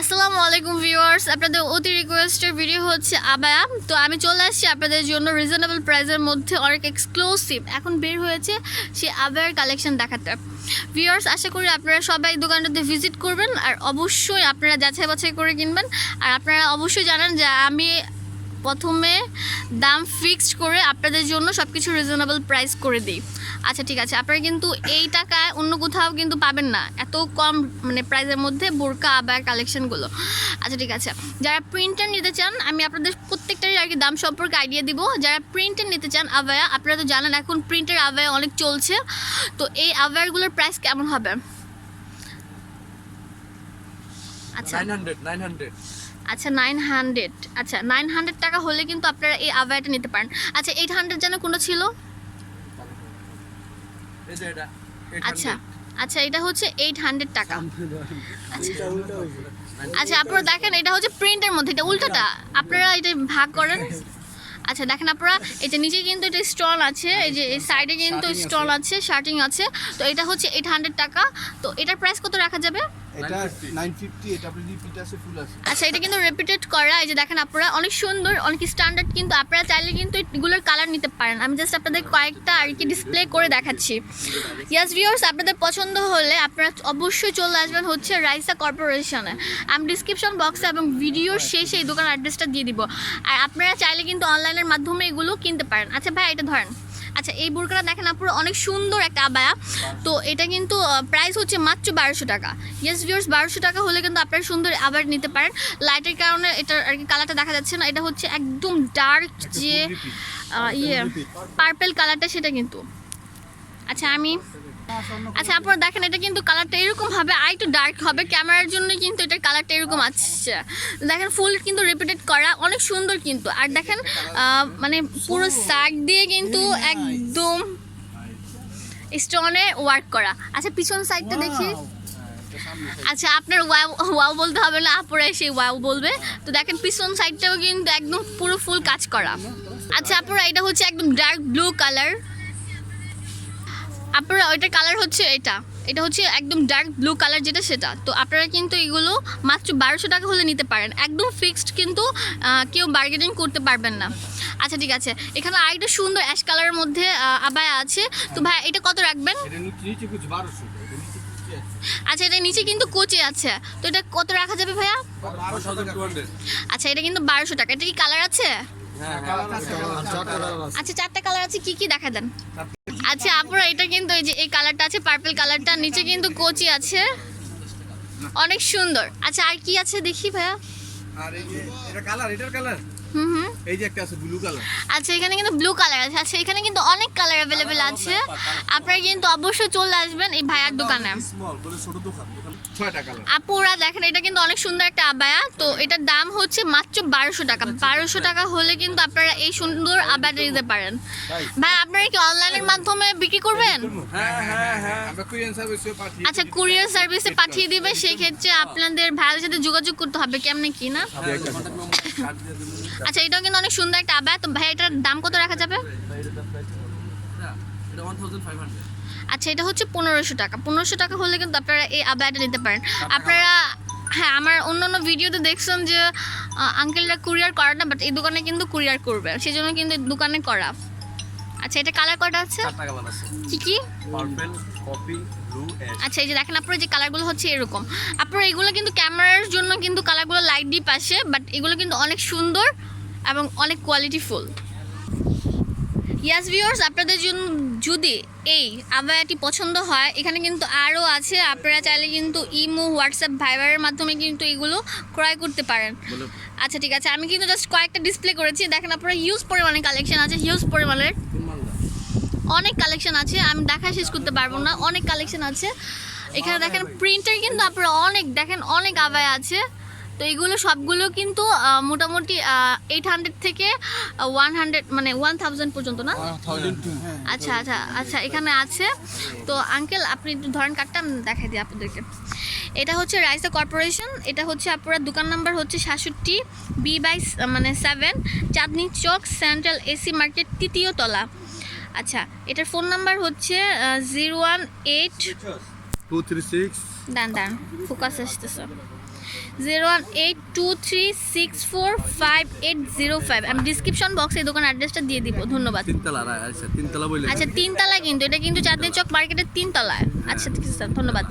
আসসালামু আলাইকুম ভিউয়ার্স আপনাদের অতি রিকোয়েস্টের ভিডিও হচ্ছে আবায়া। তো আমি চলে আসছি আপনাদের জন্য রিজনেবল প্রাইসের মধ্যে অনেক এক্সক্লুসিভ এখন বের হয়েছে সে আবায়ার কালেকশন দেখাতে। ভিউয়ার্স আশা করি আপনারা সবাই দোকানটাতে ভিজিট করবেন আর অবশ্যই আপনারা যাচাই বাছাই করে কিনবেন। আর আপনারা অবশ্যই জানেন যে আমি প্রথমে দাম ফিক্সড করে আপনাদের জন্য সব কিছু রিজনেবল প্রাইস করে দিই। আচ্ছা ঠিক আছে। আপনারা কিন্তু এই টাকায় অন্য কোথাও কিন্তু পাবেন না। এত কম মানে প্রাইসের মধ্যে বোরকা আবার কালেকশনগুলো আচ্ছা ঠিক আছে। যারা প্রিন্টার নিতে চান আমি আপনাদের প্রত্যেকটারই আর কি দাম সম্পর্কে আইডিয়া দিব। যারা প্রিন্টার নিতে চান আবায়া আপনারা তো জানেন এখন প্রিন্টের আবায়া অনেক চলছে। তো এই আবায়ারগুলোর প্রাইস কেমন হবে? আচ্ছা। 900 900 আচ্ছা নাইন হান্ড্রেড আচ্ছা নাইন হান্ড্রেড টাকা হলে কিন্তু আপনারা এই আবায়াটা নিতে পারেন। আচ্ছা এইট হান্ড্রেড যেন কোনো ছিল? এই যে এটা 800 আচ্ছা আচ্ছা এটা হচ্ছে এইট হান্ড্রেড টাকা। আচ্ছা আপনারা দেখেন এটা হচ্ছে প্রিন্টের মধ্যে এটা উল্টোটা। আপনারা এটা ভাগ করেন। আচ্ছা দেখেন আপনারা এটা নিচে কিন্তু এটা স্টল আছে এই যে এই সাইডে কিন্তু স্টল আছে। শার্টিং আছে তো এটা হচ্ছে এইট হান্ড্রেড টাকা। তো এটার প্রাইস কত রাখা যাবে? এটা 950 950 এটা আপনি রিপিট আছে ফুল আছে। আচ্ছা এটা কিন্তু রিপিটেড করা এই যে দেখেন আপনারা অনেক সুন্দর অনেক স্ট্যান্ডার্ড কিন্তু আপনারা চাইলে কিন্তু এগুলোর কালার নিতে পারেন। আমি জাস্ট আপনাদের কয়েকটা আর কি ডিসপ্লে করে দেখাচ্ছি। ইয়াস ভিউয়ার্স আপনাদের পছন্দ হলে আপনারা অবশ্যই চলে আসবেন হচ্ছে রাইসা কর্পোরেশনে আমি ডিসক্রিপশন বক্সে এবং ভিডিওর শেষে এই দোকান অ্যাড্রেসটা দিয়ে দিব। আর আপনারা চাইলে কিন্তু অনলাইনের মাধ্যমে এগুলো কিনতে পারেন। আচ্ছা ভাই এটা ধরেন। আচ্ছা এই বোরকাটা দেখেন আপুর অনেক সুন্দর একটা আবায়া। তো এটা কিন্তু প্রাইস হচ্ছে মাত্র বারোশো টাকা। ইয়েস ভিউর্স বারোশো টাকা হলে কিন্তু আপনারা সুন্দর আবার নিতে পারেন। লাইটের কারণে এটার আর কি কালারটা দেখা যাচ্ছে না। এটা হচ্ছে একদম ডার্ক যে ইয়ে পার্পেল কালারটা সেটা কিন্তু। আচ্ছা আমি আচ্ছা আপনারা দেখেন এটা কিন্তু কালারটা এরকম হবে, আর একটু ডার্ক হবে। ক্যামেরার জন্য কিন্তু এটার কালারটা এরকম আসছে। দেখেন ফুল কিন্তু রিপিটেড করা, অনেক সুন্দর কিন্তু। আর দেখেন মানে পুরো সাইড দিয়ে কিন্তু একদম স্টোনে ওয়ার্ক করা। আচ্ছা পিছন সাইডটা দেখি। আচ্ছা আপনার ওয়াও ওয়াও বলতে হবে না আপুরা সেই ওয়াও বলবে। তো দেখেন, পিছন সাইডটাও কিন্তু একদম পুরো ফুল কাজ করা। আচ্ছা আপনারা এটা হচ্ছে একদম ডার্ক ব্লু কালার আপনারা ওইটার কালার হচ্ছে এটা। এটা হচ্ছে একদম ডার্ক ব্লু কালার যেটা সেটা। তো আপনারা কিন্তু এগুলো মাত্র বারোশো টাকা হলে নিতে পারেন। একদম ফিক্সড কিন্তু কেউ বার্গেনিং করতে পারবেন না। আচ্ছা ঠিক আছে। এখানে আরেকটা সুন্দর অ্যাশ কালারের মধ্যে আবায়া আছে। তো ভাই এটা কত রাখবেন? এটা নিচে নিচে কিছু 1200 এটা নিচে কিছু আছে। আচ্ছা এটা নিচে কিন্তু কোচে আছে। তো এটা কত রাখা যাবে ভাইয়া? আচ্ছা এটা কিন্তু বারোশো টাকা। এটা কি কালার আছে? হ্যাঁ হ্যাঁ আচ্ছা চারটা কালার আছে। কি কি দেখা দেন? আচ্ছা আপুরা এটা কিন্তু এই যে এই কালারটা আছে পার্পল কালারটা নিচে কিন্তু কোচি আছে। অনেক সুন্দর। আচ্ছা আর কি আছে দেখি ভাইয়া? আর এই যে এটা কালার এটার কালার হুম হুম। এই যে একটা আছে ব্লু কালার আচ্ছা এখানে কিন্তু ব্লু কালার আছে। আচ্ছা এখানে কিন্তু অনেক কালার अवेलेबल আছে। আপনারা কিন্তু অবশ্যই চলে আসবেন এই ভাইয়ার দোকানে। স্মল বলে ছোট দোকান আপুরা দেখেন এটা কিন্তু অনেক সুন্দর একটা আবায়া। তো এটার দাম হচ্ছে মাত্র বারোশো টাকা। বারোশো টাকা হলে কিন্তু আপনারা এই সুন্দর আবায়াটা নিতে পারেন। ভাই আপনারা কি অনলাইনের মাধ্যমে বিক্রি করবেন? হ্যাঁ হ্যাঁ হ্যাঁ। আমরা কুরিয়ান সার্ভিসে পাঠিয়ে আচ্ছা কুরিয়ার সার্ভিসে পাঠিয়ে দিবে সেই ক্ষেত্রে আপনাদের ভাইয়ের সাথে যোগাযোগ করতে হবে। কেমনে কি না? আচ্ছা এটাও কিন্তু অনেক সুন্দর একটা আবায়া। তো ভাই এটার দাম কত রাখা যাবে? 1500 আচ্ছা এটা হচ্ছে পনেরোশো টাকা। পনেরোশো টাকা হলে কিন্তু আপনারা এই আবায়াটা নিতে পারেন। আপনারা হ্যাঁ আমার অন্য অন্য ভিডিওতে দেখছেন যে আঙ্কেলরা কুরিয়ার করে না বাট এই দোকানে কিন্তু কুরিয়ার করবে। সেই জন্য কিন্তু দোকানে করা। আচ্ছা এটা কালার কটা আছে? কি কি? পার্পল কপি আচ্ছা এই যে দেখেন আপনারা যে কালারগুলো হচ্ছে এরকম। আপনারা এগুলো কিন্তু ক্যামেরার জন্য কিন্তু কালারগুলো লাইট ডিপ আসে বাট এগুলো কিন্তু অনেক সুন্দর এবং অনেক কোয়ালিটিফুল ইয়াস ভিউয়ার্স আপনাদের জন্য যদি এই আবায়াটি পছন্দ হয় এখানে কিন্তু আরও আছে। আপনারা চাইলে কিন্তু ইমো হোয়াটসঅ্যাপ ভাইবারের মাধ্যমে কিন্তু এগুলো ক্রয় করতে পারেন। আচ্ছা ঠিক আছে। আমি কিন্তু জাস্ট কয়েকটা ডিসপ্লে করেছি। দেখেন আপনারা হিউজ পরিমাণে কালেকশন আছে হিউজ পরিমাণের। অনেক কালেকশন আছে। আমি দেখা শেষ করতে পারব না। অনেক কালেকশন আছে। এখানে দেখেন প্রিন্টার কিন্তু আপনারা অনেক দেখেন অনেক আবায় আছে। তো এগুলো সবগুলো কিন্তু মোটামুটি এইট হান্ড্রেড থেকে ওয়ান হান্ড্রেড মানে ওয়ান থাউজেন্ড পর্যন্ত না? আচ্ছা আচ্ছা আচ্ছা এখানে আছে। তো আঙ্কেল আপনি একটু ধরেন কার্ডটা আমি দেখাই দিই আপনাদেরকে। এটা হচ্ছে রাইসা কর্পোরেশন এটা হচ্ছে আপনার দোকান নাম্বার হচ্ছে সাতষট্টি বি বাই মানে seven Chandni Chowk central AC market তৃতীয় তলা। আচ্ছা এটার ফোন নাম্বার হচ্ছে জিরো ওয়ান এইট 236 দান দান ফোকাস আসতেছে। Zero one eight two three six four five eight zero five. আমি ডিসক্রিপশন বক্সে এই দোকান অ্যাড্রেসটা দিয়ে দিব ধন্যবাদ। তিনতলা আচ্ছা তিনতলা বলে আচ্ছা তিনতলা কিন্তু এটা কিন্তু চাঁদনি চক মার্কেটের তিনতলায়। আচ্ছা ঠিক আছে স্যার ধন্যবাদ।